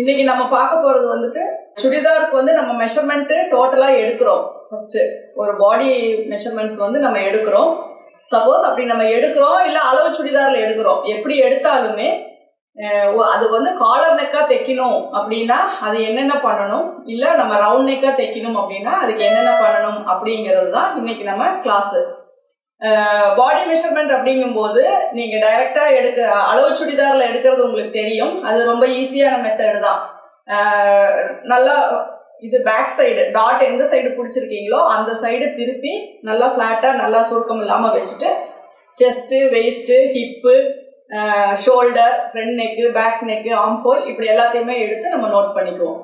இன்னைக்கு நம்ம பார்க்க போறது வந்துட்டு சுடிதாருக்கு வந்து நம்ம மெஷர்மெண்ட் டோட்டலா எடுக்கிறோம். ஃபர்ஸ்ட் ஒரு பாடி மெஷர்மெண்ட்ஸ் வந்து நம்ம எடுக்கிறோம். சப்போஸ் அப்படி நம்ம எடுக்கிறோம் இல்ல அளவு சுடிதார்ல எடுக்கிறோம். எப்படி எடுத்தாலுமே அது வந்து காலர் நெக்கா தைக்கணும் அப்படின்னா அது என்னென்ன பண்ணணும்? இல்ல நம்ம ரவுண்ட் நெக்கா தைக்கணும் அப்படின்னா அதுக்கு என்னென்ன பண்ணணும் அப்படிங்கிறது தான் இன்னைக்கு நம்ம கிளாஸ் பாடி மெஷர்மெண்ட் அப்படிங்கும்போது நீங்க டைரக்டா எடுக்க அளவு சுடிதாரில் எடுக்கிறது உங்களுக்கு தெரியும். அது ரொம்ப ஈஸியான மெத்தடு தான். நல்லா இது பேக் சைடு டாட் எந்த சைடு பிடிச்சிருக்கீங்களோ அந்த சைடு திருப்பி நல்லா ஃப்ளாட்டா நல்லா சுருக்கம் இல்லாம வச்சுட்டு chest waist hip shoulder front neck back neck ஆம்போல் இப்படி எல்லாத்தையுமே எடுத்து நம்ம நோட் பண்ணிக்குவோம்.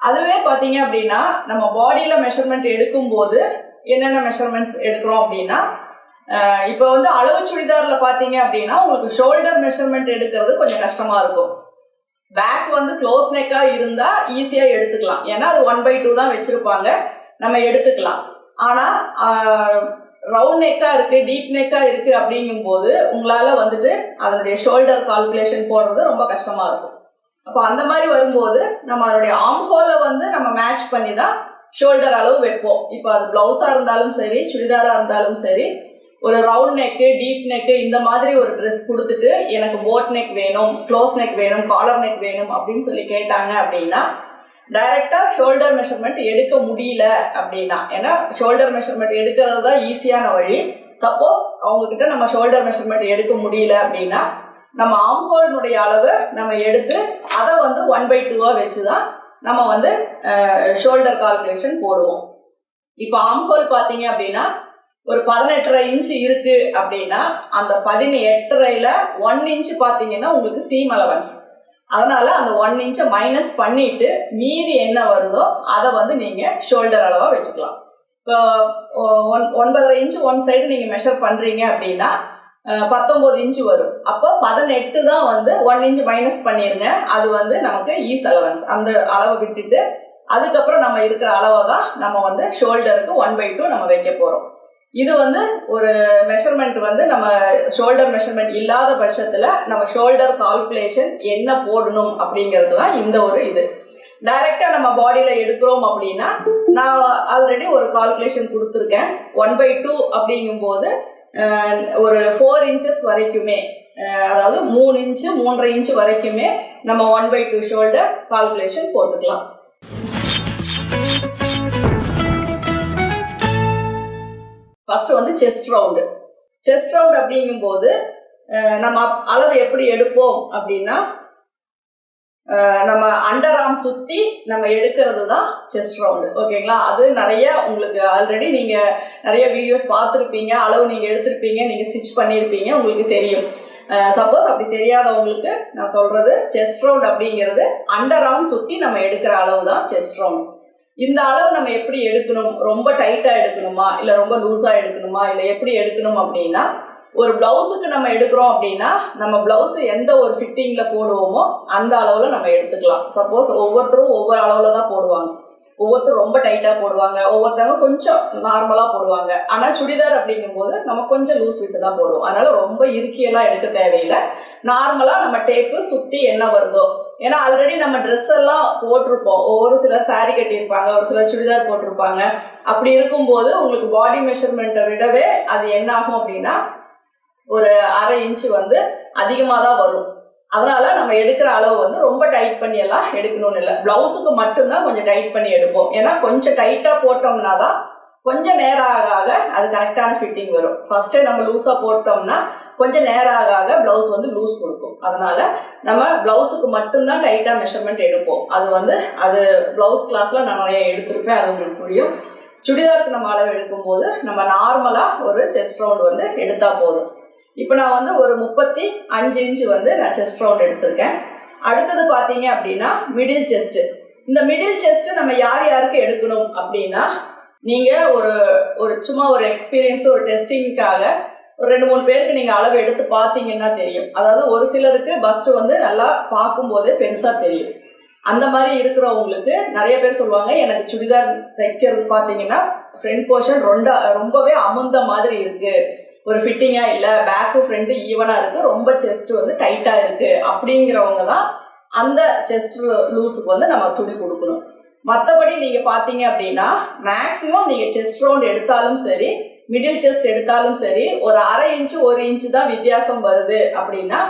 அதுவே பார்த்தீங்க அப்படின்னா நம்ம பாடியில் மெஷர்மெண்ட் எடுக்கும்போது என்னென்ன மெஷர்மெண்ட்ஸ் எடுக்கிறோம் அப்படின்னா இப்போ வந்து அளவு சுடிதார்ல பார்த்தீங்க அப்படின்னா உங்களுக்கு ஷோல்டர் மெஷர்மெண்ட் எடுக்கிறது கொஞ்சம் கஷ்டமா இருக்கும். பேக் வந்து க்ளோஸ் நெக்கா இருந்தா ஈஸியா எடுத்துக்கலாம். ஏன்னா அது ஒன் பை டூ தான் வச்சிருப்பாங்க. நம்ம எடுத்துக்கலாம். ஆனா ரவுண்ட் நெக்கா இருக்கு டீப் நெக்கா இருக்கு அப்படிங்கும்போது உங்களால வந்துட்டு அதனுடைய ஷோல்டர் கால்குலேஷன் போடுறது ரொம்ப கஷ்டமா இருக்கும். அப்போ அந்த மாதிரி வரும்போது நம்ம அதனுடைய ஆம் ஹோலை வந்து நம்ம மேட்ச் பண்ணி தான் ஷோல்டர் அளவு வைப்போம். இப்போ அது ப்ளவுஸாக இருந்தாலும் சரி சுடிதாராக இருந்தாலும் சரி ஒரு ரவுண்ட் நெக்கு டீப் நெக்கு இந்த மாதிரி ஒரு ட்ரெஸ் கொடுத்துட்டு எனக்கு போட் நெக் வேணும் க்ளோஸ் நெக் வேணும் காலர் நெக் வேணும் அப்படின்னு சொல்லி கேட்டாங்க அப்படின்னா டைரக்டா ஷோல்டர் மெஷர்மெண்ட் எடுக்க முடியல அப்படின்னா ஏன்னா ஷோல்டர் மெஷர்மெண்ட் எடுக்கிறது தான் ஈஸியான வழி. சப்போஸ் அவங்கக்கிட்ட நம்ம ஷோல்டர் மெஷர்மெண்ட் எடுக்க முடியல அப்படின்னா நம்ம ஆம்ஹோலினுடைய அளவு நம்ம எடுத்து அதை வந்து ஒன் பை டூவாக வச்சு தான் நம்ம வந்து ஷோல்டர் கால்குலேஷன் போடுவோம். இப்போ ஆம்ஹோல் பார்த்தீங்க அப்படின்னா ஒரு பதினெட்டரை இன்ச்சு இருக்கு அப்படின்னா அந்த பதினெட்டரைல ஒன் இன்ச் பார்த்தீங்கன்னா உங்களுக்கு சீம் அலவன்ஸ் அதனால அந்த ஒன் இன்ச்சை மைனஸ் பண்ணிட்டு மீதி என்ன வருதோ அதை வந்து நீங்க ஷோல்டர் அளவா வச்சுக்கலாம். இப்போ ஒன் ஒன்பதரை இன்ச் ஒன் சைடு நீங்க மெஷர் பண்றீங்க அப்படின்னா பத்தொன்பது இன்ச்சு வரும். அப்போ பதினெட்டு தான் வந்து ஒன் இன்ச் மைனஸ் பண்ணிருங்க. அது வந்து நமக்கு ஈஸ் அலவன்ஸ் அந்த அளவை விட்டுட்டு அதுக்கப்புறம் நம்ம இருக்கிற அளவை தான் நம்ம வந்து ஷோல்டருக்கு ஒன் பை டூ நம்ம வைக்க போறோம். இது வந்து ஒரு மெஷர்மெண்ட் வந்து நம்ம ஷோல்டர் மெஷர்மெண்ட் இல்லாத பட்சத்தில் நம்ம ஷோல்டர் கால்குலேஷன் என்ன போடணும் அப்படிங்கிறது தான் இந்த ஒரு இது. டைரெக்டாக நம்ம பாடியில் எடுக்கிறோம் அப்படின்னா நான் ஆல்ரெடி ஒரு கால்குலேஷன் கொடுத்துருக்கேன். ஒன் பை டூ அப்படிங்கும்போது ஒரு ஃபோர் இன்ச்சஸ் வரைக்குமே அதாவது மூணு இன்ச்சு மூன்றரை இன்ச்சு வரைக்குமே நம்ம one by two shoulder calculation போட்டுக்கலாம். ஃபர்ஸ்ட் வந்து செஸ்ட் ரவுண்டு செஸ்ட் ரவுண்ட் அப்படிங்கும்போது நம்ம அப்- அளவு எப்படி எடுப்போம் அப்படின்னா நம்ம அண்டர் ஆர்ம் சுற்றி நம்ம எடுக்கிறது தான் செஸ்ட் ரவுண்டு ஓகேங்களா அது நிறைய உங்களுக்கு ஆல்ரெடி நீங்கள் நிறைய வீடியோஸ் பார்த்துருப்பீங்க அளவு நீங்கள் எடுத்திருப்பீங்க நீங்கள் ஸ்டிச் பண்ணியிருப்பீங்க உங்களுக்கு தெரியும். சப்போஸ் அப்படி தெரியாதவங்களுக்கு நான் சொல்கிறது செஸ்ட் ரவுண்ட் அப்படிங்கிறது அண்டர் ஆர்ம் சுற்றி நம்ம எடுக்கிற அளவு தான் செஸ்ட் ரவுண்ட் இந்த அளவு நம்ம எப்படி எடுக்கணும்? ரொம்ப டைட்டாக எடுக்கணுமா? இல்லை ரொம்ப லூஸாக எடுக்கணுமா? இல்லை எப்படி எடுக்கணும் அப்படின்னா ஒரு ப்ளவுஸுக்கு நம்ம எடுக்கிறோம் அப்படின்னா நம்ம பிளவுஸ் எந்த ஒரு ஃபிட்டிங்கில் போடுவோமோ அந்த அளவில் நம்ம எடுத்துக்கலாம். சப்போஸ் ஒவ்வொருத்தரும் ஒவ்வொரு அளவில் தான் போடுவாங்க. ஒவ்வொருத்தரும் ரொம்ப டைட்டாக போடுவாங்க. ஒவ்வொருத்தவங்க கொஞ்சம் நார்மலாக போடுவாங்க. ஆனால் சுடிதார் அப்படிங்கும்போது நம்ம கொஞ்சம் லூஸ் விட்டு தான் போடுவோம். அதனால் ரொம்ப இறுக்கியெல்லாம் எடுக்க தேவையில்லை. நார்மலாக நம்ம டேப்பு சுற்றி என்ன வருதோ ஏன்னா ஆல்ரெடி நம்ம ட்ரெஸ் எல்லாம் போட்டிருப்போம். ஒரு சிலர் saree கட்டியிருப்பாங்க ஒரு சிலர் சுடிதார் போட்டிருப்பாங்க. அப்படி இருக்கும்போது உங்களுக்கு பாடி மெஷர்மெண்ட்டை விடவே அது என்ன ஆகும் அப்படின்னா ஒரு அரை இன்ச்சு வந்து அதிகமாக தான் வரும். அதனால நம்ம எடுக்கிற அளவு வந்து ரொம்ப டைட் பண்ணி எல்லாம் எடுக்கணும்னு இல்லை. பிளவுஸுக்கு மட்டும்தான் கொஞ்சம் டைட் பண்ணி எடுப்போம். ஏன்னா கொஞ்சம் டைட்டாக போட்டோம்னா தான் கொஞ்சம் நேரம் ஆக ஆக அது கரெக்டான ஃபிட்டிங் வரும். ஃபர்ஸ்டே நம்ம லூஸாக போட்டோம்னா கொஞ்சம் நேரம் ஆக ஆக பிளவுஸ் வந்து லூஸ் கொடுக்கும். அதனால நம்ம பிளவுஸுக்கு மட்டும்தான் டைட்டாக மெஷர்மெண்ட் எடுப்போம். அது வந்து அது பிளவுஸ் கிளாஸ்ல நான் நிறைய எடுத்திருப்பேன் அது உங்களுக்கு புரியும். சுடிதாருக்கு நம்ம அளவு எடுக்கும்போது நம்ம நார்மலாக ஒரு செஸ்ட் ரவுண்ட் வந்து எடுத்தா போதும். இப்போ நான் வந்து ஒரு முப்பத்தி அஞ்சு இன்ச்சு வந்து நான் செஸ்ட் ரவுண்ட் எடுத்திருக்கேன். அடுத்தது பார்த்தீங்க அப்படின்னா மிடில் செஸ்ட் இந்த மிடில் செஸ்ட் நம்ம யார் யாருக்கு எடுக்கணும் அப்படின்னா நீங்க ஒரு ஒரு சும்மா ஒரு எக்ஸ்பீரியன்ஸ் ஒரு டெஸ்டிங்காக ஒரு ரெண்டு மூணு பேருக்கு நீங்க அளவு எடுத்து பார்த்தீங்கன்னா தெரியும். அதாவது ஒரு சிலருக்கு பஸ்ட் வந்து நல்லா பார்க்கும்போதே பெருசா தெரியும். அந்த மாதிரி இருக்கிறவங்களுக்கு நிறைய பேர் சொல்லுவாங்க எனக்கு சுடிதார் தைக்கிறது பார்த்தீங்கன்னா ஃப்ரண்ட் போர்ஷன் ரொம்ப ரொம்பவே அமுந்த மாதிரி இருக்கு. ஒரு ஃபிட்டிங்கா இல்லை பேக்கு ஃப்ரண்ட்டு ஈவனா இருக்கு. ரொம்ப செஸ்ட் வந்து டைட்டா இருக்கு. அப்படிங்கிறவங்க தான் அந்த செஸ்ட் லூஸுக்கு வந்து நம்ம துணி கொடுக்கணும். மற்றபடி நீங்க பாத்தீங்க அப்படின்னா மேக்சிமம் நீங்க செஸ்ட் ரவுண்ட் எடுத்தாலும் சரி மிடில் செஸ்ட் எடுத்தாலும் சரி ஒரு அரை இன்ச்சு ஒரு இன்ச்சு தான் வித்தியாசம் வருது அப்படின்னா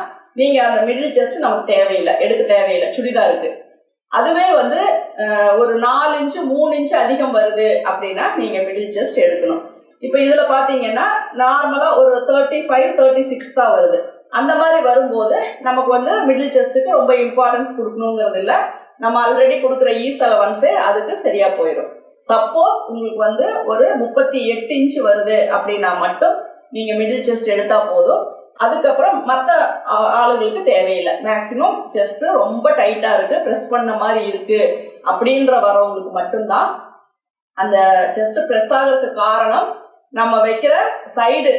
நீங்க அந்த மிடில் செஸ்ட் நமக்கு தேவையில்லை எடுக்க தேவையில்லை சுடிதாருக்கு அதுவே வந்து ஒரு நாலு இன்ச்சு மூணு இன்ச்சு அதிகம் வருது அப்படின்னா நீங்க மிடில் செஸ்ட் எடுக்கணும். இப்போ இதுல பாத்தீங்கன்னா நார்மலா ஒரு தேர்ட்டி ஃபைவ் தேர்ட்டி சிக்ஸ் தான் வருது. அந்த மாதிரி வரும்போது நமக்கு வந்து மிடில் செஸ்ட்டுக்கு ரொம்ப இம்பார்ட்டன்ஸ் கொடுக்கணுங்கிறது இல்லை. நம்ம ஆல்ரெடி கொடுக்குற இ செலவன்ஸே அதுக்கு சரியா போயிடும் சப்போஸ் உங்களுக்கு வந்து ஒரு முப்பத்தி எட்டு இன்ச்சு வருது அப்படின்னா மட்டும் நீங்க மிடில் செஸ்ட் எடுத்தா போதும். அதுக்கப்புறம் மற்ற ஆளுங்களுக்கு தேவையில்லை. மேக்சிமம் செஸ்ட் ரொம்ப டைட்டா இருக்கு. ப்ரெஸ் பண்ண மாதிரி இருக்கு அப்படின்ற வரவங்களுக்கு மட்டும்தான் அந்த செஸ்ட் ப்ரெஸ் ஆகிறதுக்கு காரணம் நம்ம வைக்கிற சைடு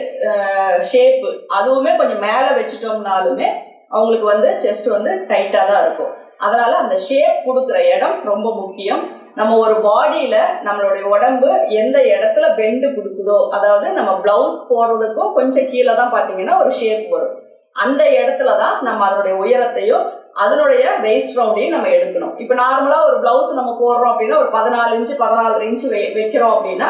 ஷேப்பு அதுவுமே கொஞ்சம் மேலே வச்சுட்டோம்னாலுமே அவங்களுக்கு வந்து செஸ்ட் வந்து டைட்டாக தான் இருக்கும். அதனால அந்த ஷேப் கொடுக்குற இடம் ரொம்ப முக்கியம். நம்ம ஒரு பாடியில நம்மளுடைய உடம்பு எந்த இடத்துல பெண்டு கொடுக்குதோ அதாவது நம்ம பிளவுஸ் போடுறதுக்கும் கொஞ்சம் கீழே தான் பார்த்தீங்கன்னா ஒரு ஷேப் வரும். அந்த இடத்துல தான் நம்ம அதனுடைய உயரத்தையும் அதனுடைய வேஸ்ட் ரவுண்டையும் நம்ம எடுக்கணும். இப்போ நார்மலாக ஒரு பிளவுஸ் நம்ம போடுறோம் அப்படின்னா ஒரு பதினாலு இன்ச்சு பதினாலு இன்ச்சு வை வைக்கிறோம் அப்படின்னா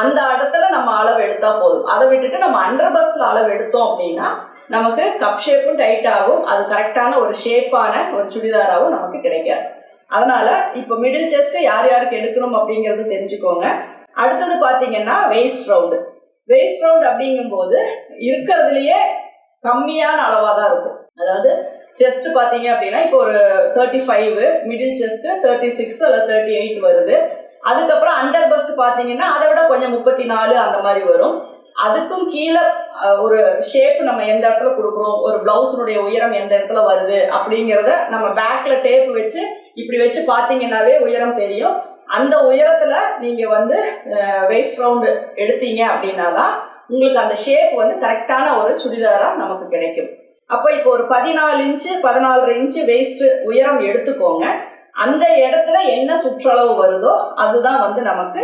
அந்த இடத்துல நம்ம அளவு எடுத்தால் போதும். அதை விட்டுட்டு நம்ம அண்டர் பஸ்ட்ல அளவு எடுத்தோம் அப்படின்னா நமக்கு கப் ஷேப்பும் டைட் ஆகும். அது கரெக்டான ஒரு ஷேப்பான ஒரு சுடிதாராகவும் நமக்கு கிடைக்காது. அதனால இப்போ மிடில் செஸ்ட்டை யார் யாருக்கு எடுக்கணும் அப்படிங்கிறது தெரிஞ்சுக்கோங்க. அடுத்தது பார்த்தீங்கன்னா வேஸ்ட் ரவுண்டு வேஸ்ட் ரவுண்ட் அப்படிங்கும்போது இருக்கிறதுலையே கம்மியான அளவாக தான் இருக்கும். அதாவது செஸ்ட் பார்த்தீங்க அப்படின்னா இப்போ ஒரு thirty five middle chest thirty six அல்லது தேர்ட்டி எயிட் வருது. அதுக்கப்புறம் அண்டர் பஸ்ட் பார்த்தீங்கன்னா அதை விட கொஞ்சம் முப்பத்தி நாலு அந்த மாதிரி வரும். அதுக்கும் கீழே ஒரு ஷேப் நம்ம எந்த இடத்துல கொடுக்குறோம் ஒரு பிளவுஸினுடைய உயரம் எந்த இடத்துல வருது அப்படிங்கிறத நம்ம பேக்ல டேப் வச்சு இப்படி வச்சு பார்த்தீங்கன்னாவே உயரம் தெரியும். அந்த உயரத்துல நீங்க வந்து வேஸ்ட் ரவுண்டு எடுத்தீங்க அப்படின்னா தான் உங்களுக்கு அந்த ஷேப் வந்து கரெக்டான ஒரு சுடிதாரா நமக்கு கிடைக்கும். அப்போ இப்போ ஒரு பதினாலு இன்ச்சு பதினாலரை இன்ச்சு வேஸ்ட் உயரம் எடுத்துக்கோங்க. அந்த இடத்துல என்ன சுற்றளவு வருதோ அதுதான் வந்து நமக்கு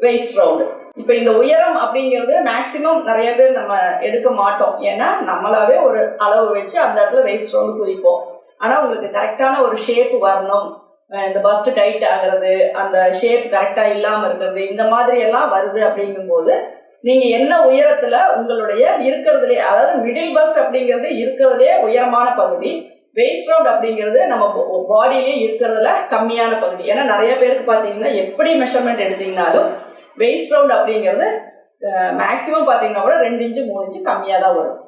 வேஸ்ட் ரவுண்டு இப்போ இந்த உயரம் அப்படிங்கிறது மேக்சிமம் நிறைய பேர் நம்ம எடுக்க மாட்டோம். ஏன்னா நம்மளாவே ஒரு அளவு வச்சு அந்த இடத்துல வேஸ்ட் ரவுண்டு குறிப்போம். ஆனால் உங்களுக்கு கரெக்டான ஒரு ஷேப் வரணும். இந்த பஸ்ட் டைட் ஆகிறது அந்த ஷேப் கரெக்டாக இல்லாமல் இருக்கிறது இந்த மாதிரி எல்லாம் வருது அப்படிங்கும்போது நீங்க என்ன உயரத்துல உங்களுடைய இருக்கிறதுலே அதாவது மிடில் பஸ்ட் அப்படிங்கிறது இருக்கிறதுலே உயரமான பகுதி வெயிஸ்ட் ரவுண்ட் அப்படிங்கிறது நம்ம பாடியிலேயே இருக்கிறதுல கம்மியான பகுதி. ஏன்னா நிறைய பேருக்கு பார்த்தீங்கன்னா எப்படி மெஷர்மெண்ட் எடுத்தீங்கனாலும் வெயிட் ரவுண்ட் அப்படிங்கிறது மேக்ஸிமம் பார்த்தீங்கன்னா கூட ரெண்டு இன்ச்சு மூணு இன்ச்சு கம்மியாக தான் வரும்.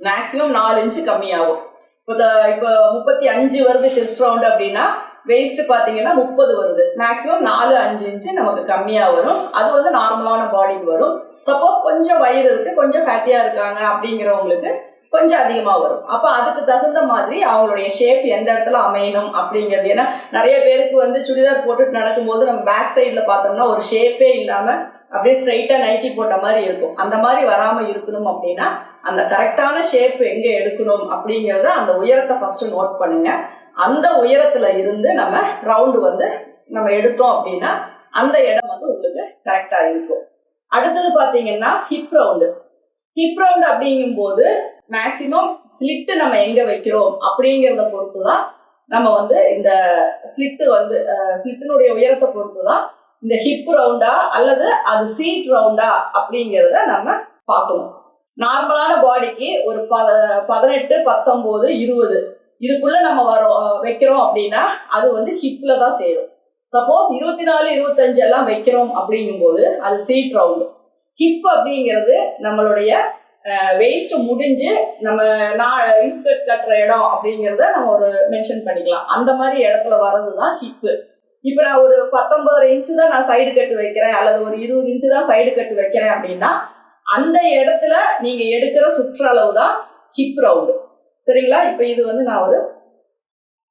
மேக்ஸிமம் நாலு இன்ச்சு கம்மியாகும். இப்போ இப்போ முப்பத்தி அஞ்சு வருது செஸ்ட் ரவுண்ட் அப்படின்னா வேஸ்ட் பார்த்தீங்கன்னா முப்பது வருது. மேக்ஸிமம் நாலு அஞ்சு இன்ச்சு நமக்கு கம்மியாக வரும். அது வந்து நார்மலான பாடிக்கு வரும். சப்போஸ் கொஞ்சம் வயிறு இருக்கு கொஞ்சம் ஃபேட்டியாக இருக்காங்க அப்படிங்கிறவங்களுக்கு கொஞ்சம் அதிகமாக வரும். அப்போ அதுக்கு தகுந்த மாதிரி அவங்களுடைய ஷேப் எந்த இடத்துல அமையணும் அப்படிங்கிறது. ஏன்னா நிறைய பேருக்கு வந்து சுடிதார் போட்டுட்டு நடக்கும்போது நம்ம பேக் சைடில் பார்த்தோம்னா ஒரு ஷேப்பே இல்லாமல் அப்படியே ஸ்ட்ரைட்டாக நைட்டி போட்ட மாதிரி இருக்கும். அந்த மாதிரி வராமல் இருக்கணும் அப்படின்னா அந்த கரெக்டான ஷேப் எங்கே எடுக்கணும் அப்படிங்கிறத அந்த உயரத்தை ஃபஸ்ட்டு நோட் பண்ணுங்கள் அந்த உயரத்துல இருந்து நம்ம ரவுண்டு வந்து நம்ம எடுத்தோம் அப்படின்னா அந்த இடம் வந்து உங்களுக்கு கரெக்டா இருக்கும். அடுத்தது பாத்தீங்கன்னா ஹிப் ரவுண்டு ஹிப் ரவுண்டு அப்படிங்கும்போது மேக்சிமம் ஸ்லிட்டு நம்ம எங்க வைக்கிறோம் அப்படிங்கிறத பொறுத்து தான் நம்ம வந்து இந்த ஸ்லிட்டு வந்து ஸ்லிட்டினுடைய உயரத்தை பொறுத்து தான் இந்த ஹிப் ரவுண்டா அல்லது அது சீட் ரவுண்டா அப்படிங்கிறத நம்ம பார்க்கணும். நார்மலான பாடிக்கு ஒரு ப பதினெட்டு பத்தொம்போது இருபது இதுக்குள்ள நம்ம வரோம் வைக்கிறோம் அப்படின்னா அது வந்து ஹிப்ல தான் சேரும். சப்போஸ் இருபத்தி நாலு இருபத்தஞ்சு எல்லாம் வைக்கிறோம் அப்படிங்கும்போது அது சீட் ரவுண்டு ஹிப் அப்படிங்கிறது நம்மளுடைய வேஸ்ட் முடிஞ்சு நம்ம நான் இன்ஸ்கர்ட் கட்டுற இடம் அப்படிங்கிறத நம்ம ஒரு மென்ஷன் பண்ணிக்கலாம். அந்த மாதிரி இடத்துல வர்றது தான் ஹிப்பு இப்போ நான் ஒரு பத்தொன்பதரை இன்ச்சு தான் நான் சைடு கட்டு வைக்கிறேன் அல்லது ஒரு இருபது இன்ச்சு தான் சைடு கட்டு வைக்கிறேன் அப்படின்னா அந்த இடத்துல நீங்க எடுக்கிற சுற்றளவு தான் ஹிப் ரவுண்டு சரிங்களா? இப்போ இது வந்து நான் ஒரு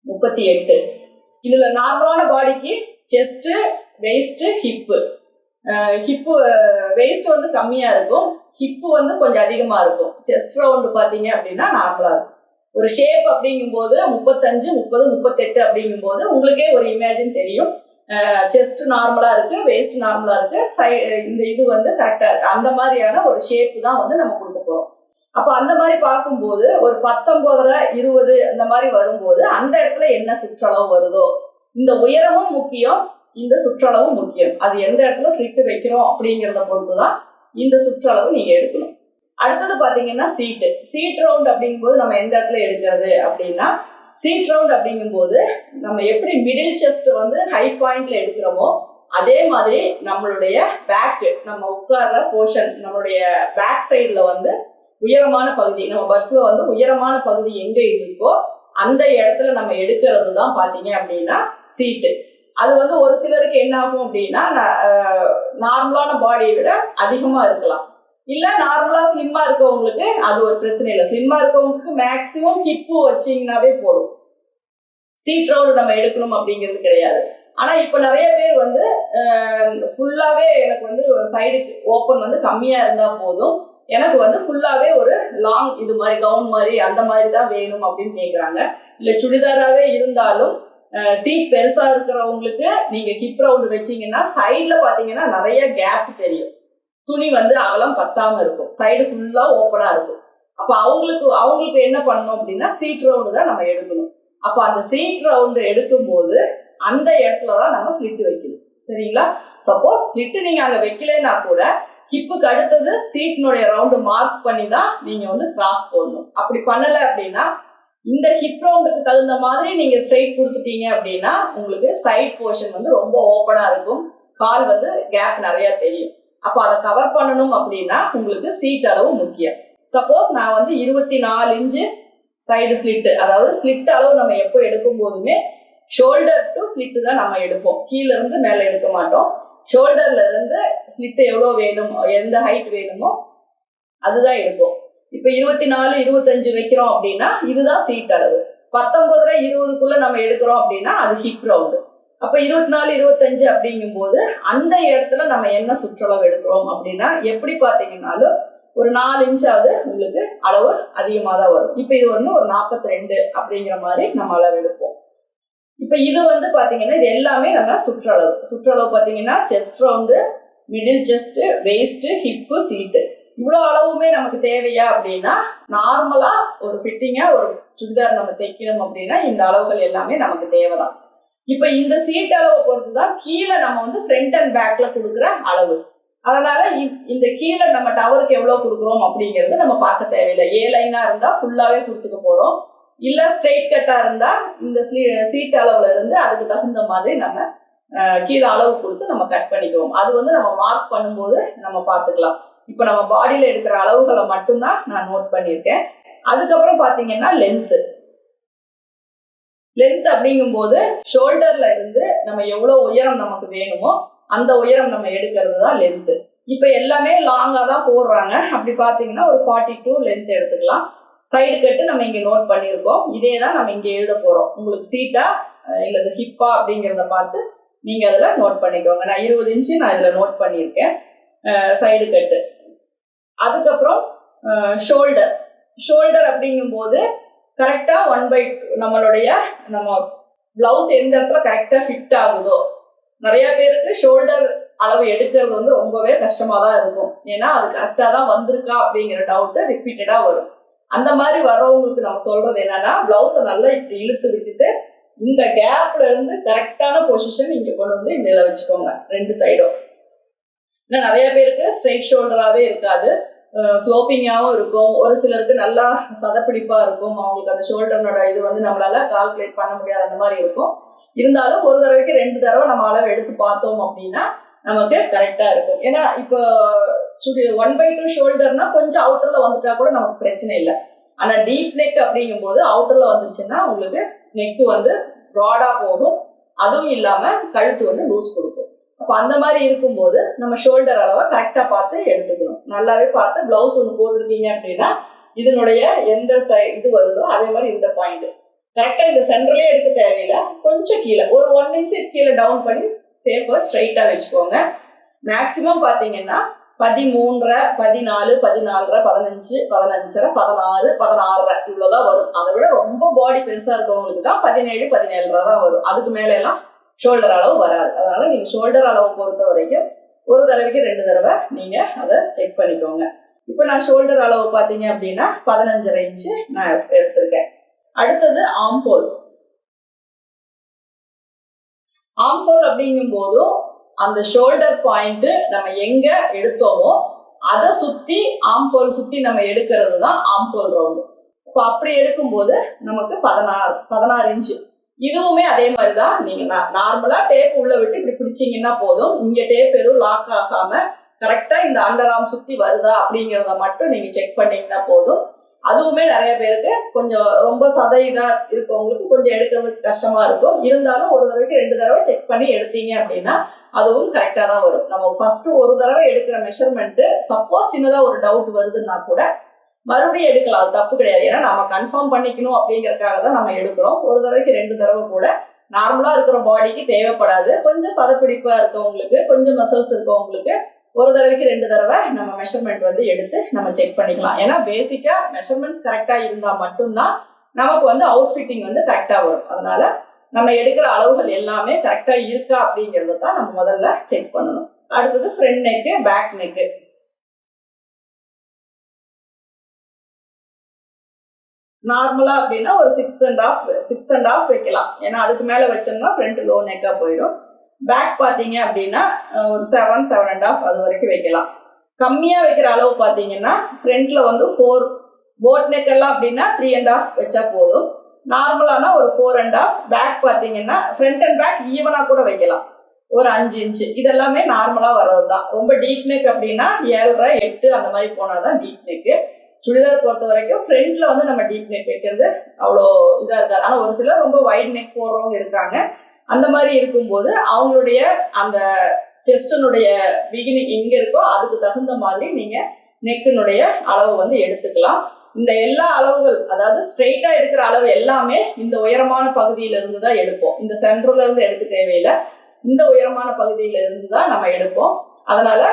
முப்பத்தி எட்டு. இதுல நார்மலான பாடிக்கு chest waist hip hip waist வந்து கம்மியா இருக்கும். ஹிப்பு வந்து கொஞ்சம் அதிகமா இருக்கும். செஸ்ட் ரவுண்டு பாத்தீங்க அப்படின்னா நார்மலா இருக்கும். ஒரு ஷேப் அப்படிங்கும்போது முப்பத்தஞ்சு முப்பது முப்பத்தெட்டு அப்படிங்கும்போது உங்களுக்கே ஒரு இமேஜின் தெரியும். செஸ்ட் நார்மலா இருக்கு வேஸ்ட் நார்மலா இருக்கு. சை இந்த இது வந்து கரெக்டா இருக்கு. அந்த மாதிரியான ஒரு ஷேப் தான் வந்து நம்ம கொடுக்க போறோம். அப்ப அந்த மாதிரி பார்க்கும்போது ஒரு பத்தொன்பதுல இருபது அந்த மாதிரி வரும்போது அந்த இடத்துல என்ன சுற்றளவு வருதோ இந்த உயரமும் முக்கியம் இந்த சுற்றளவும் முக்கியம். அது எந்த இடத்துல ஸ்லிட்டு வைக்கிறோம் அப்படிங்கிறத பொறுத்து தான் இந்த சுற்றளவு நீங்க எடுக்கணும். அடுத்தது பாத்தீங்கன்னா சீட்டு சீட் ரவுண்ட் அப்படிங்கும்போது நம்ம எந்த இடத்துல எடுக்கிறது அப்படின்னா சீட் ரவுண்ட் அப்படிங்கும்போது நம்ம எப்படி மிடில் செஸ்ட் வந்து ஹை பாயிண்ட்ல எடுக்கிறோமோ அதே மாதிரி நம்மளுடைய பேக்கு நம்ம உட்கார்ற போர்ஷன் நம்மளுடைய பேக் சைடுல வந்து உயரமான பகுதி நம்ம பஸ்ல வந்து உயரமான பகுதி எங்க இருக்கோ அந்த இடத்துல நம்ம எடுக்கிறது தான் பாத்தீங்க அப்படின்னா சீட்டு அது வந்து ஒரு சிலருக்கு என்ன ஆகும் அப்படின்னா நார்மலான பாடியை விட அதிகமா இருக்கலாம். இல்ல நார்மலா ஸ்லிம்மா இருக்கவங்களுக்கு அது ஒரு பிரச்சனை இல்லை. ஸ்லிம்மா இருக்கவங்களுக்கு மேக்சிமம் ஹிப்பு வச்சிங்கனாவே போதும். சீட் ரவுண்டு நம்ம எடுக்கணும் அப்படிங்கிறது கிடையாது. ஆனா இப்ப நிறைய பேர் வந்து ஃபுல்லாவே எனக்கு வந்து சைடு ஓப்பன் வந்து கம்மியா இருந்தா போதும். எனக்கு வந்து ஃபுல்லாவே ஒரு லாங் இது மாதிரி கவுன் மாதிரி அந்த மாதிரி தான் வேணும் அப்படின்னு கேட்குறாங்க இல்லை சுடிதாராகவே இருந்தாலும் சீட் பெருசா இருக்கிறவங்களுக்கு நீங்க ஹிப் ரவுண்டு வச்சீங்கன்னா சைட்ல பாத்தீங்கன்னா நிறைய கேப் தெரியும். துணி வந்து அகலம் பத்தாம இருக்கும். சைடு ஃபுல்லா ஓப்பனா இருக்கும். அப்ப அவங்களுக்கு அவங்களுக்கு என்ன பண்ணணும் அப்படின்னா சீட் ரவுண்டு தான் நம்ம எடுக்கணும். அப்ப அந்த சீட் ரவுண்டு எடுக்கும்போது அந்த இடத்துல தான் நம்ம ஸ்லிட் வைக்கணும். சரிங்களா? சப்போஸ் ஸ்லிட்டு நீங்க அங்க வைக்கலைன்னா கூட ஹிப்புக்கு அடுத்தது சீட்னுடைய ரவுண்டு மார்க் பண்ணி தான் நீங்க வந்து கிராஸ் போடணும். அப்படி பண்ணல அப்படின்னா இந்த ஹிப் ரவுண்டுக்கு தகுந்த மாதிரி நீங்க ஸ்ட்ரைட் கொடுத்துட்டீங்க அப்படின்னா உங்களுக்கு சைட் போர்ஷன் வந்து ரொம்ப ஓப்பனா இருக்கும். கால் வந்து கேப் நிறைய தெரியும். அப்போ அதை கவர் பண்ணணும் அப்படின்னா உங்களுக்கு சீட் அளவு முக்கியம். சப்போஸ் நான் வந்து இருபத்தி நாலு இன்ச்சு சைடு ஸ்லிட்டு அதாவது ஸ்லிட் அளவு நம்ம எப்போ எடுக்கும் போதுமே ஷோல்டர் டு ஸ்லிட்டு தான் நம்ம எடுப்போம். கீழே இருந்து மேலே எடுக்க மாட்டோம். ஷோல்டர்ல இருந்து ஸ்லிட் எவ்வளோ வேணும் எந்த ஹைட் வேணுமோ அதுதான் எடுப்போம். இப்போ இருபத்தி நாலு இருபத்தஞ்சு வைக்கிறோம் அப்படின்னா இதுதான் சீட் அளவு. பத்தொன்பதுல இருபதுக்குள்ள நம்ம எடுக்கிறோம் அப்படின்னா அது ஹிப் ரவுண்டு அப்ப இருபத்தி நாலு இருபத்தஞ்சு அப்படிங்கும்போது அந்த இடத்துல நம்ம என்ன சுற்றளவு எடுக்கிறோம் அப்படின்னா எப்படி பார்த்தீங்கன்னாலும் ஒரு நாலு இன்ச்சாவது உங்களுக்கு அளவு அதிகமாக தான் வரும். இப்போ இது வந்து ஒரு நாற்பத்தி ரெண்டு அப்படிங்கிற மாதிரி நம்ம அளவு எடுப்போம். இப்போ இது வந்து பார்த்தீங்கன்னா இது எல்லாமே நம்ம சுற்றளவு. சுற்றளவு பார்த்தீங்கன்னா chest round middle chest waist hip seat இவ்வளோ அளவுமே நமக்கு தேவையா அப்படின்னா நார்மலாக ஒரு ஃபிட்டிங்காக ஒரு சுடிதார் நம்ம தைக்கணும் அப்படின்னா இந்த அளவுகள் எல்லாமே நமக்கு தேவைதான். இப்போ இந்த சீட் அளவை பொறுத்து தான் கீழே நம்ம வந்து ஃப்ரண்ட் அண்ட் பேக்கில் கொடுக்குற அளவு. அதனால இந்த கீழே நம்ம டவருக்கு எவ்வளோ கொடுக்குறோம் அப்படிங்கிறது நம்ம பார்க்க தேவையில்லை. ஏ லைனாக இருந்தால் ஃபுல்லாகவே கொடுத்துக்க போகிறோம் இல்ல ஸ்ட்ரெயிட் கட்டா இருந்தா இந்த சீட் அளவுல இருந்து அதுக்கு தகுந்த மாதிரி நம்ம கீழே அளவு கொடுத்து நம்ம கட் பண்ணிக்குவோம். அது வந்து நம்ம மார்க் பண்ணும்போது நம்ம பார்த்துக்கலாம் இப்போ நம்ம பாடியில எடுக்கிற அளவுகளை மட்டும்தான் நான் நோட் பண்ணியிருக்கேன். அதுக்கப்புறம் பாத்தீங்கன்னா லென்த்து லென்த் அப்படிங்கும்போது ஷோல்டர்ல இருந்து நம்ம எவ்வளவு உயரம் நமக்கு வேணுமோ அந்த உயரம் நம்ம எடுக்கிறது தான் லென்த்து இப்போ எல்லாமே லாங்காக தான் போடுறாங்க. அப்படி பார்த்தீங்கன்னா ஒரு ஃபார்ட்டி டூ லென்த் எடுத்துக்கலாம். சைடு கட்டு நம்ம இங்கே நோட் பண்ணியிருக்கோம். இதே தான் நம்ம இங்கே எழுத போகிறோம் உங்களுக்கு சீட்டா இல்லை ஹிப்பா அப்படிங்கிறத பார்த்து நீங்கள் அதில் நோட் பண்ணிக்கோங்க. நான் இருபது இன்ச்சு நான் இதில் நோட் பண்ணியிருக்கேன். சைடு கட்டு அதுக்கப்புறம் ஷோல்டர் ஷோல்டர் அப்படிங்கும்போது கரெக்டாக ஒன் பை நம்மளுடைய நம்ம பிளவுஸ் எந்த இடத்துல கரெக்டாக ஃபிட் ஆகுதோ. நிறைய பேருக்கு ஷோல்டர் அளவு எடுக்கிறது வந்து ரொம்பவே கஷ்டமாக தான் இருக்கும். ஏன்னா அது கரெக்டாக தான் வந்திருக்கா அப்படிங்கிற டவுட்டு ரிப்பீட்டடாக வரும். அந்த மாதிரி வர்றவங்களுக்கு நம்ம சொல்றது என்னன்னா பிளவுஸை நல்லா இப்படி இழுத்து விட்டுட்டு இந்த கேப்ல இருந்து கரெக்டான பொசிஷன் இங்க கொண்டு வந்து இந்த வச்சுக்கோங்க ரெண்டு சைடும் ஏன்னா நிறைய பேருக்கு ஸ்ட்ரைட் ஷோல்டராகவே இருக்காது. ஸ்லோப்பிங்காகவும் இருக்கும். ஒரு சிலருக்கு நல்லா சதப்பிடிப்பாக இருக்கும். அவங்களுக்கு அந்த ஷோல்டர்னோட இது வந்து நம்மளால கால்குலேட் பண்ண முடியாது அந்த மாதிரி இருக்கும். இருந்தாலும் ஒரு தடவைக்கு ரெண்டு தடவை நம்ம அளவு எடுத்து பார்த்தோம் அப்படின்னா நமக்கு கரெக்டாக இருக்கும். ஏன்னா இப்போ சுடி ஒன் பை டூ ஷோல்டர்னா கொஞ்சம் அவுட்டரில் வந்துட்டா கூட நமக்கு பிரச்சனை இல்லை. ஆனால் டீப் நெக் அப்படிங்கும்போது அவுட்டரில் வந்துருச்சுன்னா உங்களுக்கு நெக் வந்து ப்ராடா போகும். அதுவும் இல்லாமல் கழுத்து வந்து லூஸ் கொடுக்கும். அப்போ அந்த மாதிரி இருக்கும்போது நம்ம ஷோல்டர் அளவை கரெக்டாக பார்த்து எடுத்துக்கணும். நல்லாவே பார்த்து ப்ளவுஸ் ஒன்று போட்டிருக்கீங்க அப்படின்னா இதனுடைய எந்த சை இது வருதோ அதே மாதிரி இந்த பாயிண்ட் கரெக்டாக இந்த சென்டர்லேயே எடுக்க தேவையில்லை. கொஞ்சம் கீழே ஒரு ஒன் இன்ச்சு கீழே டவுன் பண்ணி பேப்பர் ஸ்ட்ரைட்டாக வச்சுக்கோங்க. மேக்சிமம் பார்த்தீங்கன்னா பதிமூன்றரை பதினாலு பதினாலரை பதினஞ்சு பதினஞ்சரை பதினாறு பதினாறரை இவ்வளோதான் வரும். அதை விட ரொம்ப பாடி பெருசாக இருக்கவங்களுக்கு தான் பதினேழு பதினேழரை தான் வரும். அதுக்கு மேலே எல்லாம் ஷோல்டர் அளவு வராது. அதனால நீங்கள் ஷோல்டர் அளவு பொறுத்த வரைக்கும் ஒரு தடவைக்கு ரெண்டு தடவை நீங்கள் அதை செக் பண்ணிக்கோங்க. இப்போ நான் ஷோல்டர் அளவு பார்த்தீங்க அப்படின்னா பதினஞ்சரை இன்ச்சு நான் எடுத்திருக்கேன். அடுத்தது ஆம்போல் ஆம்போல் அப்படிங்கும்போது அந்த ஷோல்டர் பாயிண்ட் நம்ம எங்க எடுத்தோமோ அதை சுத்தி ஆம்போல் சுத்தி நம்ம எடுக்கிறது தான் ஆம்போல் ரவுண்டு இப்போ அப்படி எடுக்கும்போது நமக்கு பதினாறு பதினாறு இன்ச்சு இதுவுமே அதே மாதிரி தான் நீங்க நார்மலா டேப் உள்ள விட்டு இப்படி பிடிச்சிங்கன்னா போதும். இங்க டேப் எதுவும் லாக் ஆகாம கரெக்டா இந்த அண்டர் ஆம் சுத்தி வருதா அப்படிங்கிறத மட்டும் நீங்க செக் பண்ணீங்கன்னா போதும். அதுவுமே நிறைய பேருக்கு கொஞ்சம் ரொம்ப சதை இருக்கவங்களுக்கு கொஞ்சம் எடுக்கிறதுக்கு கஷ்டமா இருக்கும். இருந்தாலும் ஒரு தடவைக்கு ரெண்டு தடவை செக் பண்ணி எடுத்தீங்க அப்படின்னா அதுவும் கரெக்டா தான் வரும். நம்ம ஃபர்ஸ்ட் ஒரு தடவை எடுக்கிற மெஷர்மெண்ட் சப்போஸ் சின்னதா ஒரு டவுட் வருதுன்னா கூட மறுபடியும் எடுக்கலாம். அது தப்பு கிடையாது. ஏன்னா நம்ம கன்ஃபார்ம் பண்ணிக்கணும் அப்படிங்கறதுக்காக தான் நம்ம எடுக்கிறோம். ஒரு தடவைக்கு ரெண்டு தடவை கூட நார்மலா இருக்கிற பாடிக்கு தேவைப்படாது. கொஞ்சம் சதப்பிடிப்பா இருக்கவங்களுக்கு கொஞ்சம் மசில்ஸ் இருக்கவங்களுக்கு ஒரு தடவைக்கு ரெண்டு தடவை நம்ம மெஷர்மெண்ட் வந்து எடுத்து நம்ம செக் பண்ணிக்கலாம். ஏன்னா பேசிக்காக மெஷர்மெண்ட்ஸ் கரெக்டாக இருந்தால் மட்டும்தான் நமக்கு வந்து அவுட் ஃபிட்டிங் வந்து கரெக்டாக வரும். அதனால நம்ம எடுக்கிற அளவுகள் எல்லாமே கரெக்டாக இருக்கா அப்படிங்கிறத தான் நம்ம முதல்ல செக் பண்ணணும். அடுத்தது ஃப்ரண்ட் நெக்கு பேக் நெக்கு நார்மலா அப்படின்னா ஒரு six and half six and half வைக்கலாம். ஏன்னா அதுக்கு மேல வச்சோம்னா ஃப்ரண்ட் லோ நெக்கா போயிடும் பேக் பார்த்தீங்க அப்படின்னா ஒரு செவன் செவன் அண்ட் ஆஃப் அது வரைக்கும் வைக்கலாம். கம்மியாக வைக்கிற அளவு பார்த்தீங்கன்னா ஃப்ரண்ட்ல வந்து ஃபோர் போட் நெக் எல்லாம் அப்படின்னா த்ரீ அண்ட் ஆஃப் வச்சா போதும். நார்மலானா ஒரு ஃபோர் அண்ட் ஆஃப் பேக் பார்த்தீங்கன்னா ஃப்ரண்ட் அண்ட் பேக் ஈவனாக கூட வைக்கலாம். ஒரு அஞ்சு இன்ச்சு இதெல்லாமே நார்மலாக வர்றது தான் ரொம்ப டீப் நெக் அப்படின்னா ஏழரை எட்டு அந்த மாதிரி போனாதான் டீப் நெக்கு சுடிதார் பொறுத்த வரைக்கும் ஃப்ரண்ட்ல வந்து நம்ம டீப் நெக் வைக்கிறது அவ்வளோ இதாக இருக்காது. ஆனால் ஒரு சிலர் ரொம்ப வைட் நெக் போடுறவங்க இருக்காங்க. அந்த மாதிரி இருக்கும்போது அவங்களுடைய அந்த செஸ்டனுடைய பிகினிங் எங்க இருக்கோ அதுக்கு தகுந்த மாதிரி நீங்க நெக்கினுடைய அளவு வந்து எடுத்துக்கலாம். இந்த எல்லா அளவுகள் அதாவது ஸ்ட்ரெயிட்டா எடுக்கிற அளவு எல்லாமே இந்த உயரமான பகுதியில இருந்து தான் எடுப்போம். இந்த சென்டர்ல இருந்து எடுக்க தேவையில்லை. இந்த உயரமான பகுதியில இருந்து தான் நம்ம எடுப்போம். அதனால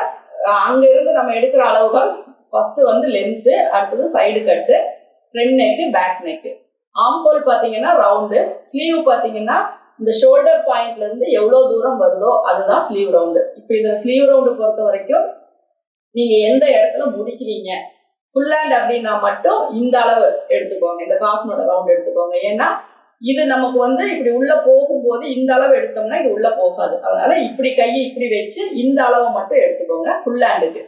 அங்க இருந்து நம்ம எடுக்கிற அளவுகள் ஃபர்ஸ்ட் வந்து லென்த்து அடுத்தது side cut front neck back neck ஆம்போல் பார்த்தீங்கன்னா ரவுண்டு ஸ்லீவ் பார்த்தீங்கன்னா இந்த ஷோல்டர் பாயிண்ட்ல இருந்து எவ்வளவு தூரம் வருதோ அதுதான் ஸ்லீவ் ரவுண்டு இப்போ இதில் ஸ்லீவ் ரவுண்டு பொறுத்த வரைக்கும் நீங்க எந்த இடத்துல முடிக்கிறீங்க? ஃபுல் ஹேண்ட் அப்படின்னா மட்டும் இந்த அளவு எடுத்துக்கோங்க. இந்த காஃப்னோட ரவுண்ட் எடுத்துக்கோங்க. ஏன்னா இது நமக்கு வந்து இப்படி உள்ள போகும்போது இந்த அளவு எடுத்தோம்னா இது உள்ள போகாது. அதனால இப்படி கையை இப்படி வச்சு இந்த அளவை மட்டும் எடுத்துக்கோங்க ஃபுல் ஹேண்டுக்கு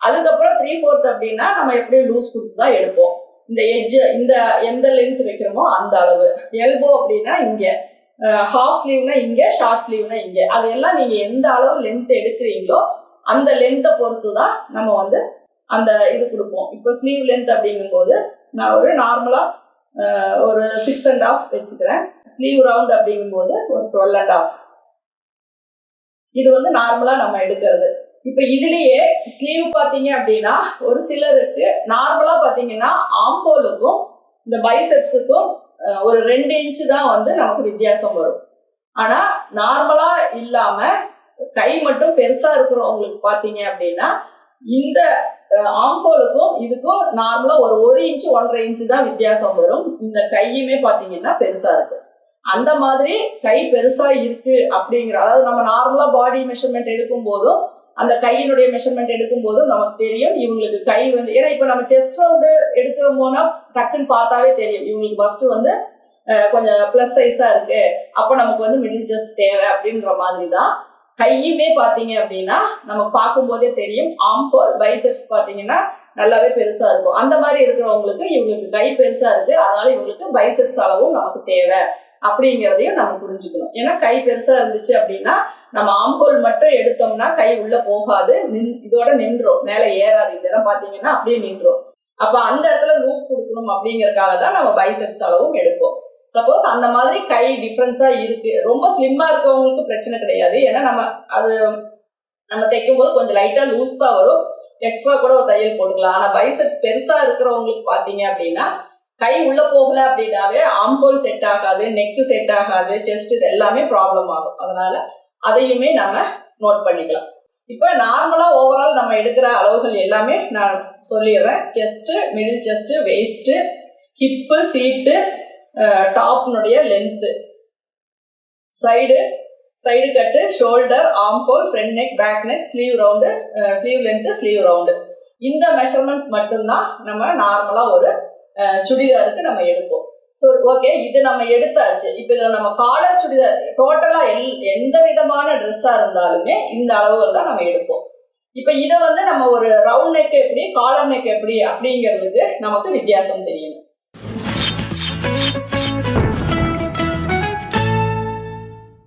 அதுக்கப்புறம் த்ரீ ஃபோர்த் அப்படின்னா நம்ம எப்படியும் லூஸ் கொடுத்து தான் எடுப்போம். இந்த எஜ்ஜு இந்த எந்த லென்த் வைக்கிறோமோ அந்த அளவு. எல்போ அப்படின்னா இங்கே. ஹாஃப் ஸ்லீவ்னா இங்கே ஷார்ட் ஸ்லீவ்னா இங்கே. அதையெல்லாம் நீங்கள் எந்த அளவு லென்த் எடுக்கிறீங்களோ அந்த லென்த்தை பொறுத்து தான் நம்ம வந்து அந்த இது கொடுப்போம். இப்போ ஸ்லீவ் லென்த் அப்படிங்கும்போது நான் ஒரு நார்மலாக ஒரு சிக்ஸ் அண்ட் ஆஃப் வச்சுக்கிறேன். ஸ்லீவ் ரவுண்ட் அப்படிங்கும்போது ஒரு டுவெல் அண்ட் ஆஃப் இது வந்து நார்மலாக நம்ம எடுக்கிறது. இப்போ இதுலேயே ஸ்லீவ் பார்த்தீங்க அப்படின்னா ஒரு சிலருக்கு நார்மலாக பார்த்தீங்கன்னா ஆம்போலுக்கும் இந்த பைசெப்ஸுக்கும் ஒரு ரெண்டு இன்ச்சு தான் வந்து நமக்கு வித்தியாசம் வரும். ஆனா நார்மலா இல்லாம கை மட்டும் பெருசா இருக்கிறவங்களுக்கு பாத்தீங்க அப்படின்னா இந்த ஆம்போலுக்கும் இதுக்கும் நார்மலா ஒரு ஒரு இன்ச்சு ஒன்றரை இன்ச்சு தான் வித்தியாசம் வரும். இந்த கையுமே பாத்தீங்கன்னா பெருசா இருக்கு. அந்த மாதிரி கை பெருசா இருக்கு அப்படிங்கிற அதாவது நம்ம நார்மலா பாடி மெஷர்மெண்ட் எடுக்கும் போதும் அந்த கையினுடைய மெஷர்மெண்ட் எடுக்கும் போதும் நமக்கு தெரியும். இவங்களுக்கு கை வந்து ஏன்னா இப்ப நம்ம செஸ்ட் ரவுண்டு எடுக்கிற போனா டக்குன்னு பார்த்தாவே தெரியும். இவங்களுக்கு ஃபர்ஸ்ட் வந்து கொஞ்சம் பிளஸ் சைஸா இருக்கு. அப்ப நமக்கு வந்து மிடில் செஸ்ட் தேவை அப்படின்ற மாதிரி தான் கையுமே பாத்தீங்க அப்படின்னா நம்ம பார்க்கும்போதே தெரியும். ஆம்போல் பைசெப்ஸ் பாத்தீங்கன்னா நல்லாவே பெருசா இருக்கும். அந்த மாதிரி இருக்கிறவங்களுக்கு இவங்களுக்கு கை பெருசா இருக்கு. அதனால இவங்களுக்கு பைசெப்ஸ் அளவும் நமக்கு தேவை. அப்படிங்கிறதையும் நம்ம புரிஞ்சுக்கணும். ஏன்னா கை பெருசா இருந்துச்சு அப்படின்னா நம்ம ஆம்போல் மட்டும் எடுத்தோம்னா கை உள்ள போகாது. நின் இதோட நின்றோம். மேலே ஏறாது. இந்த இடம் பாத்தீங்கன்னா அப்படியே நின்றோம். அப்ப அந்த இடத்துல லூஸ் கொடுக்கணும் அப்படிங்கறக்காக தான் நம்ம பைசெப்ஸ் அளவும் எடுப்போம். சப்போஸ் அந்த மாதிரி கை டிஃப்ரென்ஸா இருக்கு. ரொம்ப ஸ்லிம்மா இருக்கவங்களுக்கு பிரச்சனை கிடையாது. ஏன்னா நம்ம அது நம்ம தைக்கும் போது கொஞ்சம் லைட்டா லூஸ் தான் வரும். எக்ஸ்ட்ரா கூட ஒரு தையல் போட்டுக்கலாம். ஆனா பைசெப்ஸ் பெருசா இருக்கிறவங்களுக்கு பாத்தீங்க அப்படின்னா கை உள்ள போகல அப்படின்னாவே ஆம்போல் செட் ஆகாது நெக்கு செட் ஆகாது செஸ்ட் இது எல்லாமே ப்ராப்ளம் ஆகும். அதனால அதையுமே நம்ம நோட் பண்ணிக்கலாம். இப்போ நார்மலா ஓவரால் நம்ம எடுக்கிற அளவுகள் எல்லாமே நான் சொல்லிடுறேன். Chest middle chest waist hip seat டாப்னுடைய length side side cut shoulder ஆம்போல் front neck back neck sleeve round sleeve length sleeve round இந்த மெஷர்மெண்ட்ஸ் மட்டும்தான் நம்ம நார்மலாக ஒரு சுடிதாருக்கு நம்ம எடுப்போம். ஸோ ஓகே இது நம்ம எடுத்தாச்சு. இப்போ இதில் நம்ம காலர் சுடிதார் டோட்டலாக எல் எந்த விதமான ட்ரெஸ்ஸாக இருந்தாலுமே இந்த அளவுகள் தான் நம்ம எடுப்போம். இப்போ இதை வந்து நம்ம ஒரு ரவுண்ட் நெக் எப்படி காலர் நெக் எப்படி அப்படிங்கிறதுக்கு நமக்கு வித்தியாசம் தெரியும்.